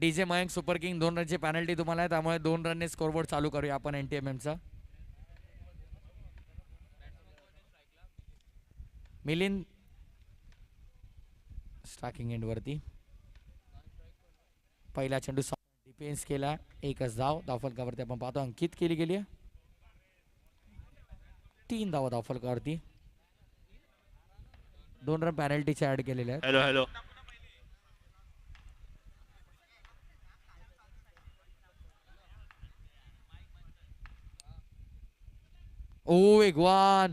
DJ Mayank super king दोन रनची penalty तुम्हाला आहे त्यामुळे दोन रनने स्कोरबोर्ड चालू करूया आपण एन टी एम एमचा मिलिंद स्ट्राकिंग एंडवरती पहिला चेंडू डिफेन्स केला एकच धाव धावफलकावरती आपण पाहतो अंकित केली गेली तीन धावा धावफलकावरती. दोन रन पॅनल्टीचे ऍड केलेले आहेत. हॅलो हॅलो ओ वेगवान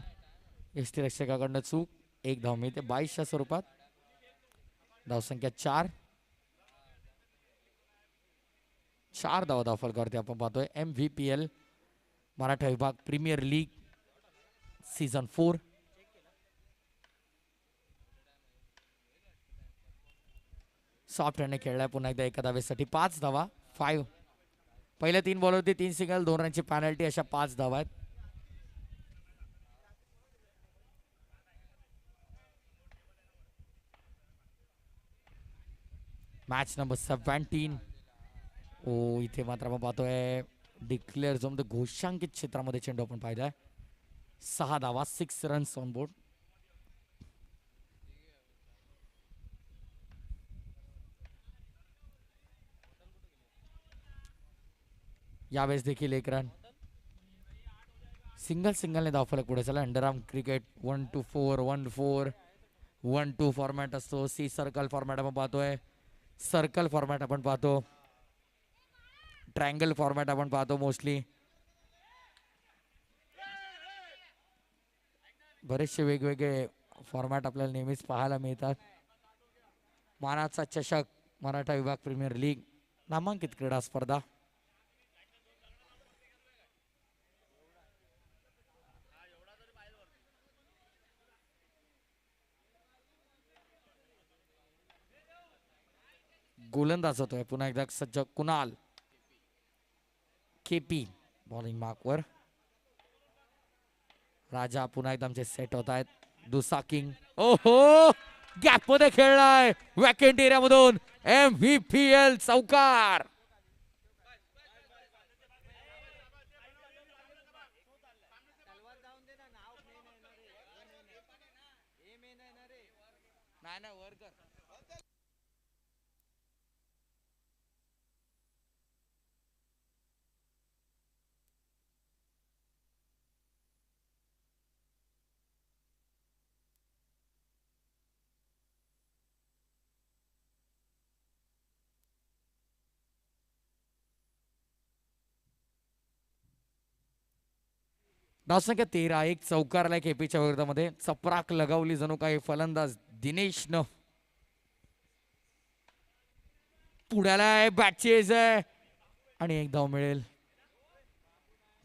एसटी रक्षकाकडनं चूक एक धाव मिळते बावीसच्या स्वरूपात धावसंख्या चार चार धावा धावफलकावरती आपण पाहतोय M V P L Maratha विभाग premier league season four soft रनने खेळलाय पुन्हा एकदा एका धावेसाठी. पाच धावा. फाईव्ह पहिल्या तीन बॉलवरती तीन सिंगल दोन रनची पॅनल्टी अशा पाच धावा आहेत. मॅच नंबर सेव्हन्टीन ओ इथे मात्र आपण पाहतोय. डिक्लेअर जो म्हणजे घोषांकित क्षेत्रामध्ये चेंडू आपण पाहिलाय. सहा धावा सिक्स रन्स ऑन बोर्ड यावेळेस देखील एक रन सिंगल सिंगलने धावफलक पुढे चला underarm cricket one two four one four one two format असतो. सी सर्कल फॉर्मॅट आपण पाहतोय. सर्कल फॉर्मॅट आपण पाहतो. ट्रायंगल फॉर्मॅट आपण पाहतो मोस्टली बरेचसे वेगवेगळे फॉर्मॅट आपल्याला नेहमीच पाहायला मिळतात. मानाचा चषक मराठा विभाग प्रीमियर लीग नामांकित क्रीडा स्पर्धा. गोलंदाज होतोय पुन्हा एकदा सज्ज कुणाल? केपी बॉलिंग मार्कवर राजा पुन्हा एकदा आमचे सेट होत आहेत. दुसा किंग ओहो! गॅपमध्ये खेळलाय. वॅकेंट एरिया मधून एम व्ही पी एल चौकार नाही नाही वर कर धावसंख्या तेरा एक चौकारला केपीच्या विरोधामध्ये. चपराक लगावली जणू काही फलंदाज दिनेशनं. पुण्याला बॅटचेज आहे. आणि एक धाव मिळेल.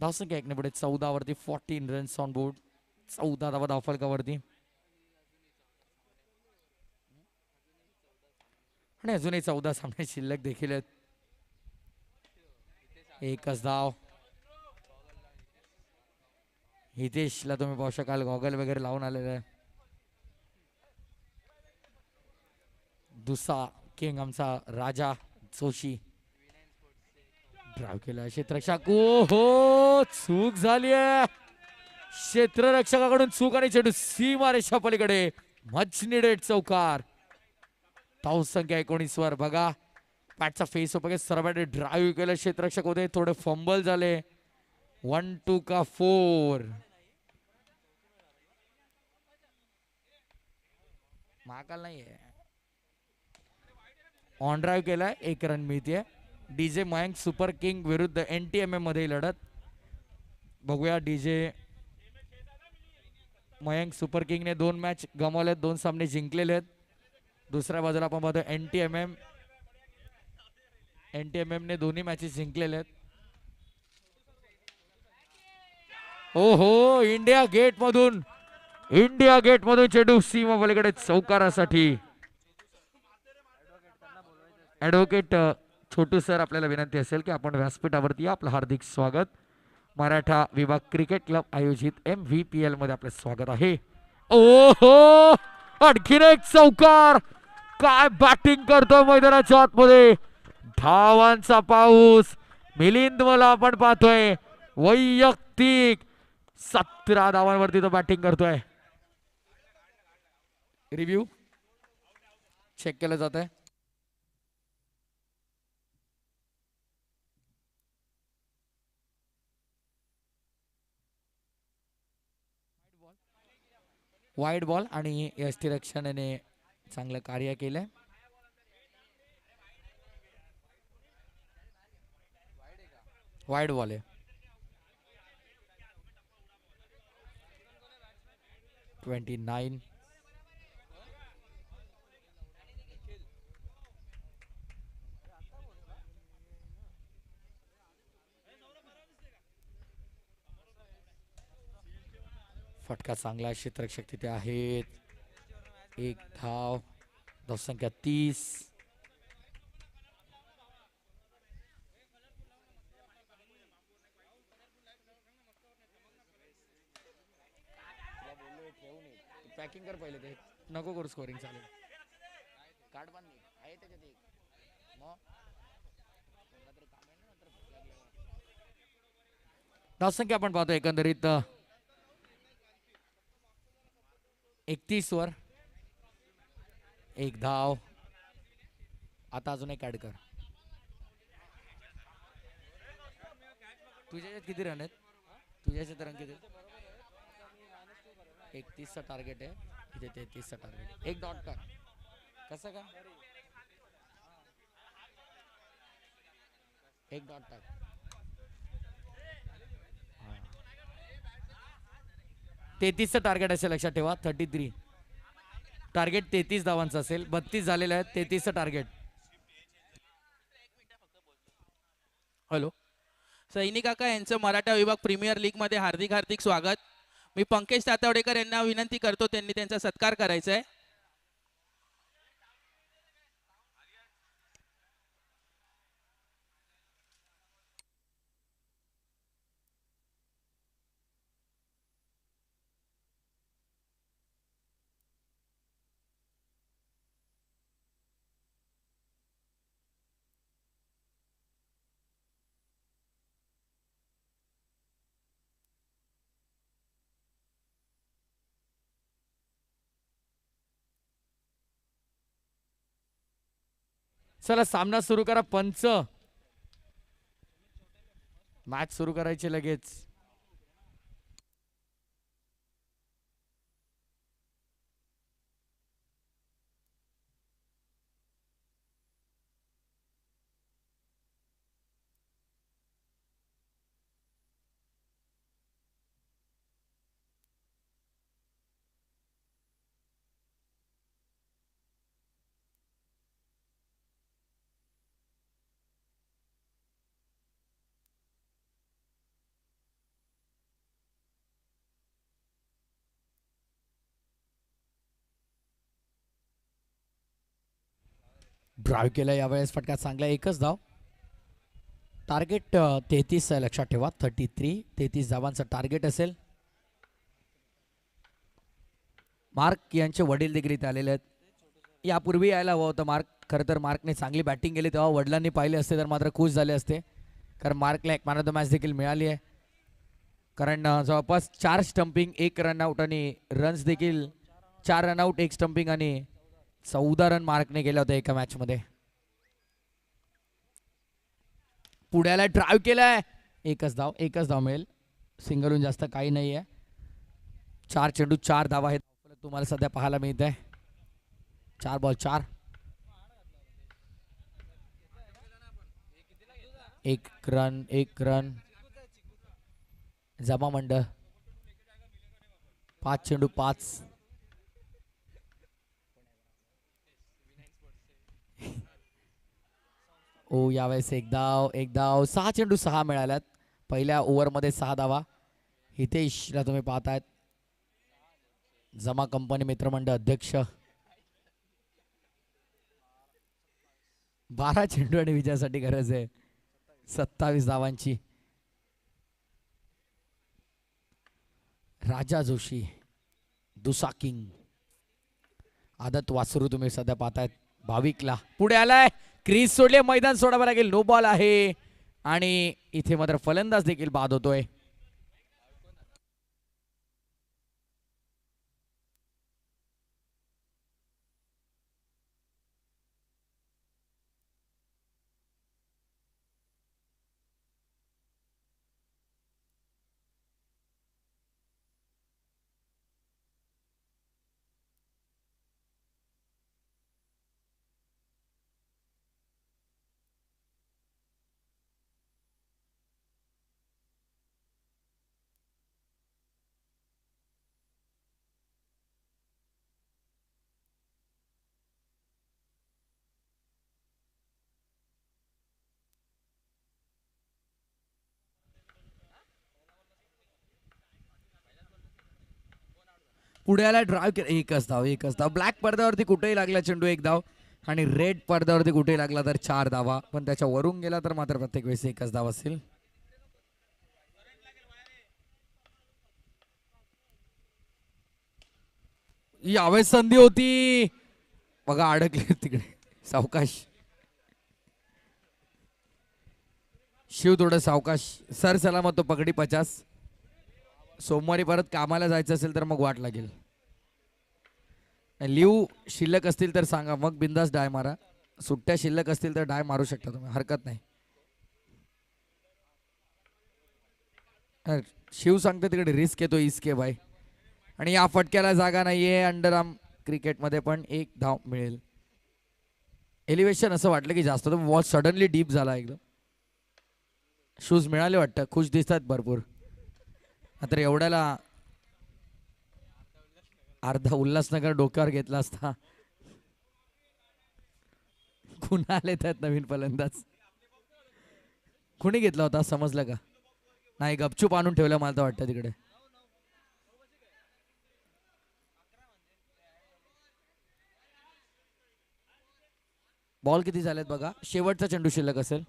धावसंख्या एकने पुढे चौदा वरती फोर्टीन रन्स ऑन बोर्ड चौदा धावा धावफलकावरती. आणि अजूनही चौदा सामने शिल्लक देखील आहेत. एकच धाव. हितेशला तुम्ही पाहू शकाल गॉगल वगैरे लावून आलेलं आहे. दुसा किंग आमचा राजा जोशी. ड्राव केला क्षेत्ररक्षक. ओ हो चूक झाली आहे. क्षेत्ररक्षकाकडून चूक आणि चेंडू सीमा रेषा पलीकडे मच निडेड चौकार संख्या एकोणीस वर. बघा पॅटचा फेस बघा सर्वात ड्राईव्ह केलं. क्षेत्ररक्षक होते थोडे फंबल झाले. वन टू का फोर महाकाल नाहीये. ऑन ड्राईव्ह केलाय एक रन मिळते डीजे मयंक सुपर किंग विरुद्ध एन टी एम एममध्ये लढत. बघूया डीजे मयंक सुपर किंगने दोन मॅच गमावलेत दोन सामने जिंकलेले आहेत. दुसऱ्या बाजूला आपण पाहतो N T M M N T M M ने दोन्ही मॅचेस जिंकलेले आहेत. हो हो इंडिया गेट मधून इंडिया गेट मधून चेंडू सीमा पलीकडे चौकारासाठी. ऍडव्होकेट छोटू सर आपल्याला विनंती असेल की आपण व्यासपीठावरती आपलं हार्दिक स्वागत. मराठा विभाग क्रिकेट क्लब आयोजित एम व्ही पी एलमध्ये आपलं स्वागत आहे. ओ हो आणखीन एक चौकार. काय बॅटिंग करतो मैदानाच्या आतमध्ये. धावांचा पाऊस. मिलिंद मला आपण पाहतोय. वैयक्तिक. सतरा धावांवरती तो बॅटिंग करतोय. रिव्ह्यू चेक केलं जात आहे वाईट बॉल आणि यष्टीरक्षणाने चांगलं कार्य केलंय. वाईट बॉल आहे. ट्वेंटी नाईन फटका चांगला आहे, तिथे आहेत. एक धाव धावसंख्या तीस. पॅकिंग कर पहिले ते. नको करू स्कोरिंग चालेल कार्ड बांध आहे त्याच्यात एक. मग धावसंख्या आपण पाहतो एकंदरीत. एकतीस वर. एक धाव. आता अजून एक ऍड कर. तुझ्या किती रन आहेत? तुझ्या याच्यात रन किती? एकतीसचा टार्गेट आहे. इथे तेहतीसचा टार्गेट एक डॉट टाक कसं का? एक डॉट टाक. तेहतीसचं टार्गेट असेल लक्षात ठेवा. थर्टी थ्री टार्गेट तेहतीस धावांचं असेल. बत्तीस झालेलं आहे. तेहतीसचं टार्गेट हॅलो सैनिक काका यांचं मराठा विभाग प्रीमियर लीगमध्ये हार्दिक हार्दिक स्वागत. मी पंकज तातवडेकर यांना विनंती करतो त्यांनी त्यांचा सत्कार करायचा आहे चला सामना सुरू करा पंच. मॅच सुरू करायची लगेच. ड्राईव्ह केला यावेळेस फटका चांगला एकच धाव. टार्गेट तेहतीस आहे. लक्षात ठेवा. थर्टी थ्री तेहतीस धावांचं टार्गेट असेल. मार्क यांचे वडील देखील इथे आलेले आहेत. यापूर्वी यायला हवं होतं मार्क. खरं तर मार्कने चांगली बॅटिंग केली. तेव्हा वडिलांनी पाहिले असते तर मात्र खुश झाले असते. कारण मार्कला एक मॅन ऑफ द मॅच देखील मिळाली आहे. कारण जवळपास चार स्टंपिंग एक रनआउट आणि रन्स देखील. चार रनआउट एक स्टंपिंग आणि चौदा रन मार्कने केला होता एका मॅच मध्ये. पुण्याला ड्राईव्ह केलाय. एकच धाव एकच धाव मिळेल. सिंगलहून जास्त काही नाही आहे चार चेंडू चार धावा आहेत. तुम्हाला सध्या पाहायला मिळत आहे चार बॉल चार. एक रन एक रन जमा मंड पाच चेंडू पाच. ओ यावेळेस एक धाव एक धाव सहा चेंडू सहा मिळाल्यात. पहिल्या ओव्हरमध्ये सहा धावा. हितेशला तुम्ही पाहतायत. जमा कंपनी मित्रमंडळ अध्यक्ष. बारा चेंडू आणि विजयासाठी गरज आहे. सत्तावीस धावांची. राजा जोशी दुसा किंग. आदत वासरू तुम्ही सध्या पाहतायत. भाविकला. पुढे आलाय. क्रीज सोडले मैदान सोडावं लागेल. नो बॉल आहे. आणि इथे मात्र फलंदाज देखील बाद होतोय. पुढ्याला ड्राईव्ह केला. एकच धाव एकच धाव. ब्लॅक पडद्यावरती कुठेही लागला चेंडू एक धाव. आणि रेड पडद्यावरती कुठेही लागला तर चार धावा. पण त्याच्या वरून गेला तर मात्र प्रत्येक वेळेस एकच धाव असेल. यावेळेस संधी होती. बघा अडकले तिकडे. सावकाश. शिव थोडं सावकाश. सर सलामत तो पकडी पचास. सोमवारी परत कामाला जायचं असेल तर मग वाट लागेल. लिव शिल्लक असतील तर सांगा. मग बिंदास डाय मारा. सुट्ट्या शिल्लक असतील तर डाय मारू शकता तुम्ही. हरकत नाही. शिव सांगते तिकडे रिस्क येतो इसके बाय आणि या फटक्याला जागा नाहीये अंडर आर्म क्रिकेटमध्ये पण एक धाव मिळेल. एलिव्हेशन असं वाटलं की जास्त. बॉल सडनली डीप झाला एकदम. शूज मिळाले वाटतं. खुश दिसतात भरपूर. तर एवढ्याला अर्धा उल्हासनगर डोक्यावर घेतला असता. कुणा आले त्यात नवीन फलंदाज? कुणी घेतला होता? समजलं का? नाही गपचूप आणून ठेवलं मला तर वाटतं तिकडे. बॉल किती झालेत बघा? शेवटचा चेंडू शिल्लक असेल.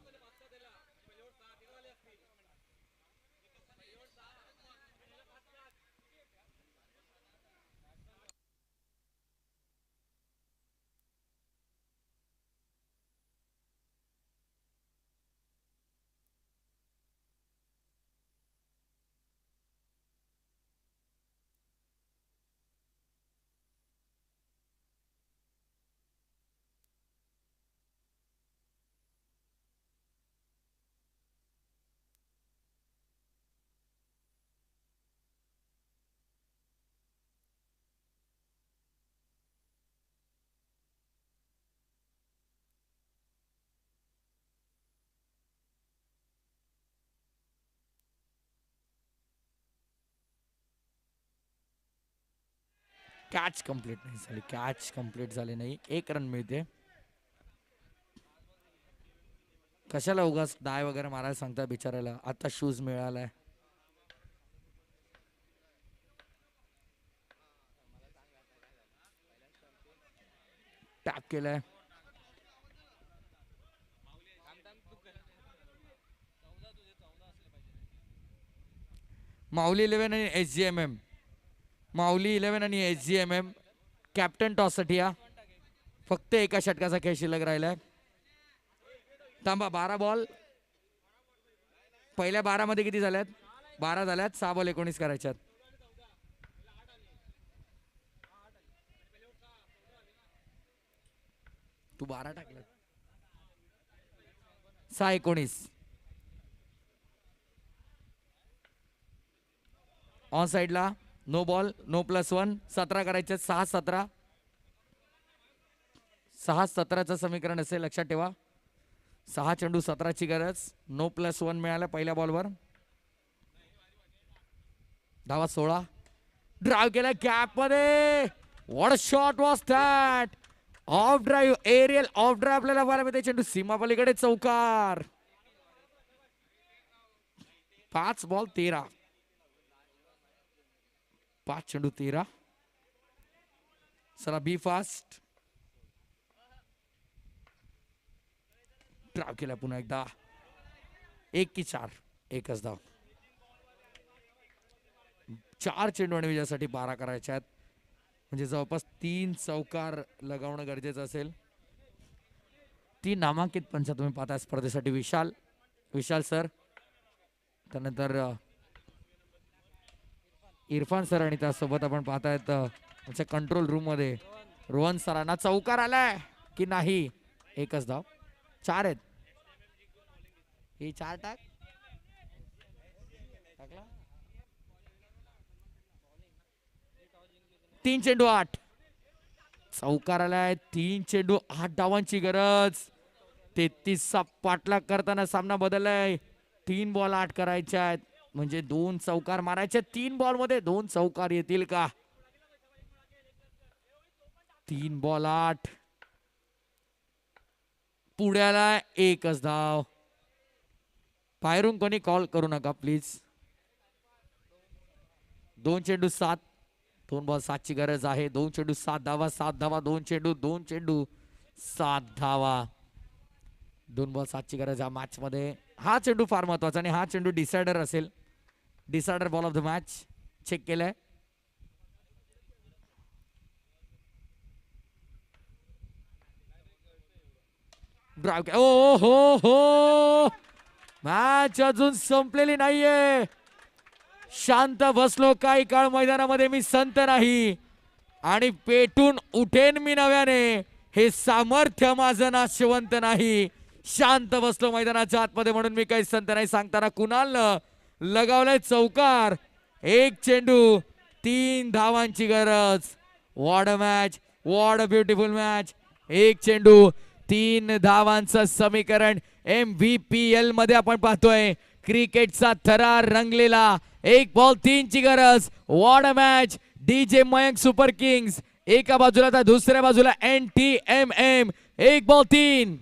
कॅच कंप्लीट नाही झाली कॅच कंप्लीट झाली नाही. एक रन मिळते. कशाला उगाच डाय वगैरे मारायला सांगता बिचारायला आता शूज मिळालाय. टॅप केलाय. माऊली इलेव्हन आणि H G M M Mauli eleven आणि H G M M captain टॉससाठी या फक्त एका षटकाचा खेळ शिल्लक राहिलाय. थांबा बारा बॉल पहिल्या बारा मध्ये किती झाल्यात? बारा झाल्यात सहा बॉल एकोणीस करायच्यात तू बारा टाकलं सहा एकोणीस. ऑन साईडला no ball no plus one सतरा करायचे सहा सतरा. सहा सतराचं समीकरण असेल लक्षात ठेवा. सहा चेंडू सतराची गरज. नो प्लस वन मिळालं पहिल्या बॉलवर धावा सोळा. ड्राईव्ह केला गॅपमध्ये what shot was that off drive aerial off drive आपल्याला बघायला मिळते. चेंडू सीमापलीकडे चौकार. पाच बॉल तेरा. पाच चेंडू तेरा चला बी फास्ट ड्राव केला पुन्हा एकदा. एक की चार. एकच धाव. चार चेंडू आणि विजयासाठी बारा करायच्या आहेत. म्हणजे जवळपास तीन चौकार लगावणं गरजेचं असेल. तीन नामांकित पंच तुम्ही पाहता स्पर्धेसाठी विशाल. विशाल सर. त्यानंतर इरफान सर आणि त्यासोबत आपण पाहतायत त्यांच्या आमच्या कंट्रोल रूममध्ये रोहन सरांना चौकार आलाय की नाही? एकच धाव. चार आहेत. ही चार टाक तीन चेंडू आठ. चौकार आलाय. तीन चेंडू आठ धावांची गरज. तेहतीसचा पाठलाग करताना सामना बदललाय. तीन बॉल आठ करायच्या आहेत. म्हणजे दोन चौकार मारायचे. तीन बॉलमध्ये दोन चौकार येतील का? तीन बॉल आठ. पुण्याला एकच धाव. बाहेरून कोणी कॉल करू नका प्लीज दोन चेंडू सात. दोन बॉल सातची गरज आहे. दोन चेंडू सात धावा सात धावा. दोन चेंडू दोन चेंडू सात धावा. दोन बॉल सातची गरज या मॅच मध्ये हा चेंडू फार महत्त्वाचा आणि हा चेंडू डिसायडर असेल. Disorder ball of the match check केलंय ड्राईव्ह ओ हो हो मॅच अजून संपलेली नाहीये. शांत बसलो काही काळ मैदानामध्ये मी संत नाही. आणि पेटून उठेन मी नव्याने. हे सामर्थ्य माझं नाशवंत नाही. शांत बसलो मैदानाच्या आतमध्ये म्हणून मी काही संत नाही. सांगताना कुणाल लगावलाय चौकार. एक चेंडू तीन धावांची गरज. What match what beautiful match एक चेंडू तीन धावांचं समीकरण एम व्ही पी एलमध्ये आपण पाहतोय. क्रिकेटचा थरार रंगलेला. एक बॉल तीनची गरज. What match D J Mayank super Kings एका बाजूला तर दुसऱ्या बाजूला एन टी एम एम एक बॉल तीन.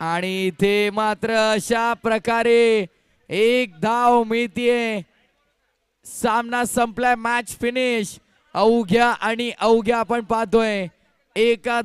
आणि इथे मात्र अशा प्रकारे एक धाव मिळतीये सामना संपलाय मॅच फिनिश अवघ्या आणि अवघ्या आपण पाहतोय. एका